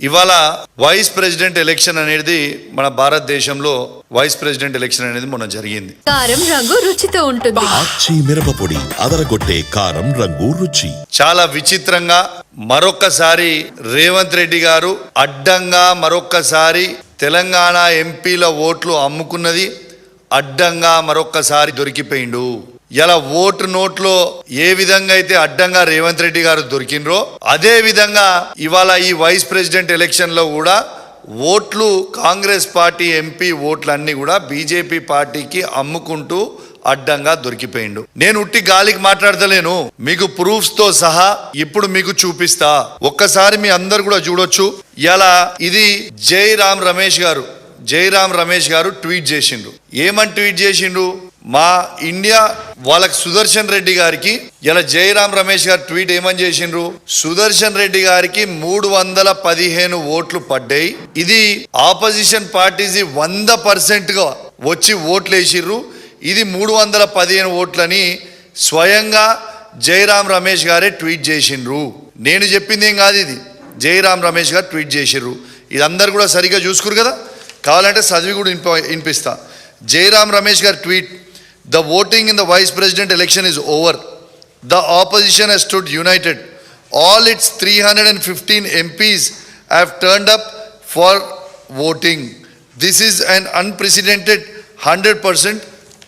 ఇవాళ vice president election అనేది మన భారతదేశంలో వైస్ ప్రెసిడెంట్ ఎలక్షన్ అనేది మొన్న జరిగింది. కారం రంగు రుచితో ఉంటుంది. ఆచి మిరపపొడి అదరగొట్టే కారం రంగు రుచి. చాలా విచిత్రంగా మరొక్కసారి రేవంత్ రెడ్డి గారు అడ్డంగా మరొక్కసారి తెలంగాణ ఎంపీల ఓట్లు అమ్ముకున్నది అడ్డంగా మరొక్కసారి దొరికిపోయిండు. ఇలా ఓటు నోట్లో ఏ విధంగా అయితే అడ్డంగా రేవంత్ రెడ్డి గారు దొరికినరో అదే విధంగా ఇవాళ ఈ వైస్ ప్రెసిడెంట్ ఎలక్షన్లో కూడా ఓట్లు కాంగ్రెస్ పార్టీ ఎంపీ ఓట్లన్నీ కూడా బీజేపీ పార్టీకి అమ్ముకుంటూ అడ్డంగా దొరికిపోయిండు. నేను ఉట్టి గాలికి మాట్లాడతలేను. మీకు ప్రూఫ్స్తో సహా ఇప్పుడు మీకు చూపిస్తా. ఒక్కసారి మీ అందరు కూడా చూడొచ్చు. ఇలా ఇది జై రామ్ రమేష్ గారు జైరామ్ రమేష్ గారు ట్వీట్ చేసిండ్రు. ఏమని ట్వీట్ చేసిండ్రు? మా ఇండియా వాళ్ళకి సుదర్శన్ రెడ్డి గారికి ఇలా జయరాం రమేష్ గారు ట్వీట్ ఏమని చేసిండ్రు? సుదర్శన్ రెడ్డి గారికి మూడు వందల పదిహేను ఓట్లు పడ్డాయి. ఇది ఆపోజిషన్ పార్టీస్ వంద పర్సెంట్గా వచ్చి ఓట్లు వేసిర్రు ఇది మూడు వందల పదిహేను ఓట్లని స్వయంగా జయరాం రమేష్ గారే ట్వీట్ చేసిండ్రు. నేను చెప్పింది ఏం కాదు ఇది. జయరాం రమేష్ గారు ట్వీట్ చేసిర్రు. ఇది అందరు కూడా సరిగ్గా చూసుకురు కదా? కావాలంటే చదివి కూడా వినిప వినిపిస్తా. జయరాం రమేష్ గారు tweet the voting in the vice president election is over the opposition has stood united. All its three hundred and fifteen MPs have turned up for voting this is an unprecedented hundred percent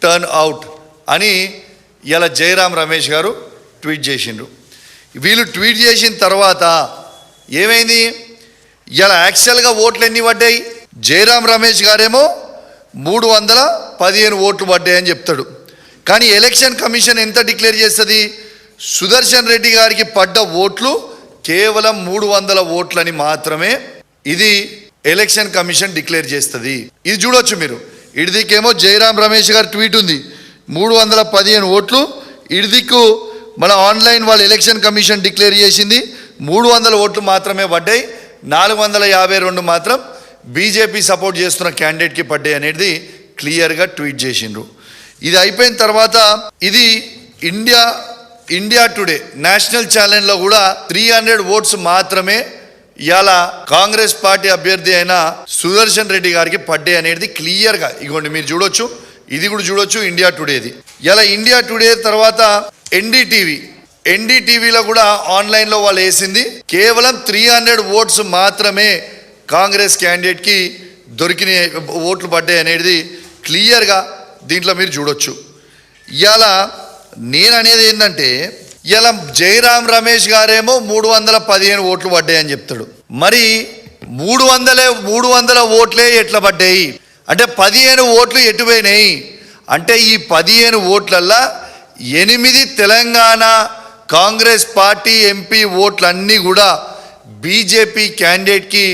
turn out అని ఇలా జయరామ్ రమేష్ గారు tweet చేసిండ్రు వీళ్ళు tweet చేసిన తర్వాత ఏమైంది? ఇలా యాక్చువల్గా ఓట్లు ఎన్ని పడ్డాయి? జయరామ్ రమేష్ గారేమో మూడు వందల పదిహేను ఓట్లు పడ్డాయని చెప్తాడు. కానీ ఎలక్షన్ కమిషన్ ఎంత డిక్లేర్ చేస్తుంది? సుదర్శన్ రెడ్డి గారికి పడ్డ ఓట్లు కేవలం మూడు వందల ఓట్లని మాత్రమే ఇది ఎలక్షన్ కమిషన్ డిక్లేర్ చేస్తుంది. ఇది చూడొచ్చు మీరు. ఇడిదికేమో జయరామ్ రమేష్ గారు ట్వీట్ ఉంది. మూడు వందల పదిహేను ఓట్లు ఇడిదిక్కు మన ఆన్లైన్ వాళ్ళ ఎలక్షన్ కమిషన్ డిక్లేర్ చేసింది. మూడు వందల ఓట్లు మాత్రమే పడ్డాయి. నాలుగు వందల యాభై రెండు మాత్రం బీజేపీ సపోర్ట్ చేస్తున్న క్యాండిడేట్కి పడ్డాయి అనేది క్లియర్గా ట్వీట్ చేసిండ్రు. ఇది అయిపోయిన తర్వాత ఇది ఇండియా ఇండియా టుడే నేషనల్ ఛాలెంజ్లో కూడా త్రీ హండ్రెడ్ ఓట్స్ మాత్రమే ఇవాళ కాంగ్రెస్ పార్టీ అభ్యర్థి అయిన సుదర్శన్ రెడ్డి గారికి పడ్డాయి అనేది క్లియర్గా. ఇగోండి మీరు చూడొచ్చు. ఇది కూడా చూడొచ్చు ఇండియా టుడేది. ఇలా ఇండియా టుడే తర్వాత ఎన్డీటీవీ ఎన్డీటీవీలో కూడా ఆన్లైన్లో వాళ్ళు వేసింది. కేవలం త్రీ హండ్రెడ్ ఓట్స్ మాత్రమే కాంగ్రెస్ క్యాండిడేట్కి దొరికిన ఓట్లు పడ్డాయి అనేది క్లియర్గా దీంట్లో మీరు చూడొచ్చు. ఇవాళ నేను అనేది ఏంటంటే ఇలా జయరామ్ రమేష్ గారేమో మూడు వందల పదిహేను ఓట్లు పడ్డాయని చెప్తాడు. మరి మూడు వందలే మూడు వందల ఓట్లే ఎట్లా పడ్డాయి? అంటే పదిహేను ఓట్లు ఎటుపోయినాయి అంటే ఈ పదిహేను ఓట్లల్లా ఎనిమిది తెలంగాణ కాంగ్రెస్ పార్టీ ఎంపీ ఓట్లన్నీ కూడా బీజేపీ క్యాండిడేట్కి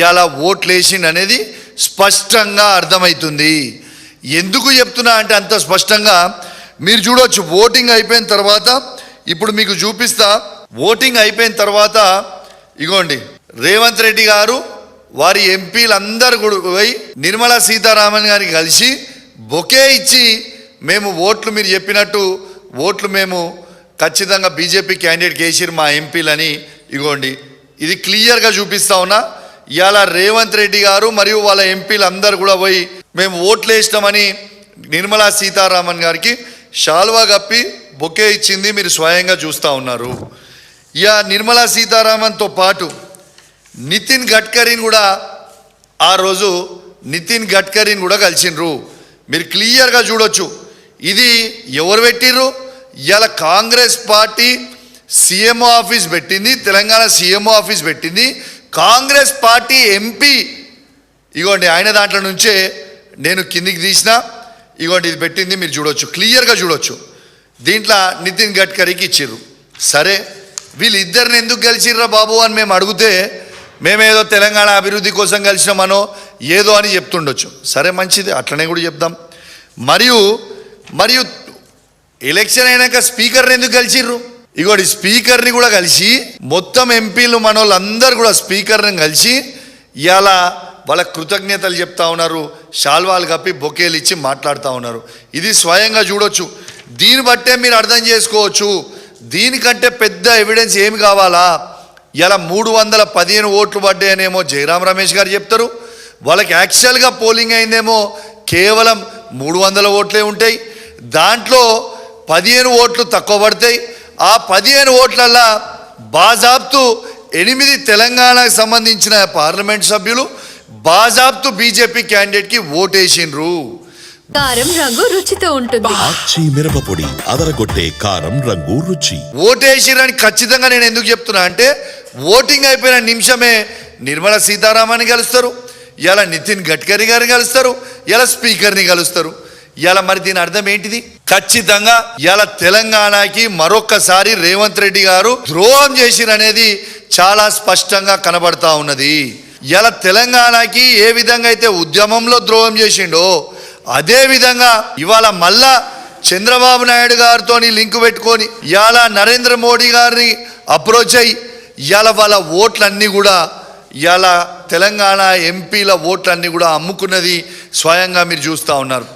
ఇలా ఓట్లు వేసిండు అనేది స్పష్టంగా అర్థమవుతుంది ఎందుకు చెప్తున్నా అంటే అంత స్పష్టంగా మీరు చూడవచ్చు ఓటింగ్ అయిపోయిన తర్వాత ఇప్పుడు మీకు చూపిస్తా ఓటింగ్ అయిపోయిన తర్వాత ఇగోండి రేవంత్ రెడ్డి గారు వారి ఎంపీలందరూ కూడా పోయి నిర్మలా సీతారామన్ గారికి కలిసి బొకే ఇచ్చి మేము ఓట్లు మీరు చెప్పినట్టు ఓట్లు మేము ఖచ్చితంగా బీజేపీ క్యాండిడేట్ కేసీఆర్ మా ఎంపీలని ఇగోండి ఇది క్లియర్గా చూపిస్తా ఉన్నా. ఇవాళ రేవంత్ రెడ్డి గారు మరియు వాళ్ళ ఎంపీలు అందరు కూడా పోయి మేము ఓట్లు వేసినామని నిర్మలా సీతారామన్ గారికి షాల్వా కప్పి బొకే ఇచ్చింది మీరు స్వయంగా చూస్తూ ఉన్నారు. ఇక నిర్మలా సీతారామన్తో పాటు నితిన్ గడ్కరీని కూడా ఆ రోజు నితిన్ గడ్కరీని కూడా కలిసిండ్రు. మీరు క్లియర్గా చూడొచ్చు. ఇది ఎవరు పెట్టిర్రు? ఇలా కాంగ్రెస్ పార్టీ సీఎంఓ ఆఫీస్ పెట్టింది తెలంగాణ సీఎంఓ ఆఫీస్ పెట్టింది. కాంగ్రెస్ పార్టీ ఎంపీ ఇగోండి ఆయన దాంట్లో నుంచే నేను కిందికి తీసిన ఇగోండి ఇది పెట్టింది మీరు చూడొచ్చు. క్లియర్గా చూడొచ్చు. దీంట్లో నితిన్ గడ్కరీకి ఇచ్చిర్రు. సరే వీళ్ళిద్దరిని ఎందుకు కలిసిర్రా బాబు అని మేము అడిగితే మేమేదో తెలంగాణ అభివృద్ధి కోసం కలిసినామనో ఏదో అని చెప్తుండొచ్చు. సరే మంచిది. అట్లనే కూడా చెప్దాం. మరియు మరియు ఎలక్షన్ అయినాక స్పీకర్ని ఎందుకు కలిసిర్రు? ఇగోటి స్పీకర్ని కూడా కలిసి మొత్తం ఎంపీలు మనోళ్ళందరూ కూడా స్పీకర్ని కలిసి ఇలా వాళ్ళ కృతజ్ఞతలు చెప్తా ఉన్నారు శాల్వాలు కప్పి బొకేలు ఇచ్చి మాట్లాడుతూ ఉన్నారు. ఇది స్వయంగా చూడొచ్చు. దీన్ని బట్టే మీరు అర్థం చేసుకోవచ్చు. దీనికంటే పెద్ద ఎవిడెన్స్ ఏమి కావాలా? ఇలా మూడు వందల పదిహేను ఓట్లు పడ్డాయనేమో జయరాం రమేష్ గారు చెప్తారు. వాళ్ళకి యాక్చువల్గా పోలింగ్ అయిందేమో కేవలం మూడు వందల ఓట్లే ఉంటాయి. దాంట్లో పదిహేను ఓట్లు తక్కువ పడతాయి. ఆ పదిహేను ఓట్లల్లా బాజాబ్తు ఎనిమిది తెలంగాణకు సంబంధించిన పార్లమెంట్ సభ్యులు బాజాబ్తు బీజేపీ క్యాండిడేట్కి ఓటేసిండ్రు. కారం రంగు రుచితో ఉంటుంది. ఆచి మిరపపొడి అదరగొట్టే కారం రంగు రుచి. ఓటేసిరని ఖచ్చితంగా నేను ఎందుకు చెప్తున్నా అంటే ఓటింగ్ అయిపోయిన నిమిషమే నిర్మలా సీతారామన్ కలుస్తారు ఇలా నితిన్ గడ్కరీ గారిని కలుస్తారు ఇలా స్పీకర్ని కలుస్తారు. ఇలా మరి దీని అర్థం ఏంటిది? ఖచ్చితంగా ఇలా తెలంగాణకి మరొక్కసారి రేవంత్ రెడ్డి గారు ద్రోహం చేసిరనేది చాలా స్పష్టంగా కనబడతా ఉన్నది. ఇలా తెలంగాణకి ఏ విధంగా అయితే ఉద్యమంలో ద్రోహం చేసిండో అదే విధంగా ఇవాళ మళ్ళా చంద్రబాబు నాయుడు గారితో లింక్ పెట్టుకొని ఇవాళ నరేంద్ర మోడీ గారిని అప్రోచ్ అయ్యి ఇవాళ వాళ్ళ ఓట్లన్నీ కూడా ఇవాళ తెలంగాణ ఎంపీల ఓట్లన్నీ కూడా అమ్ముకున్నది స్వయంగా మీరు చూస్తూ ఉన్నారు.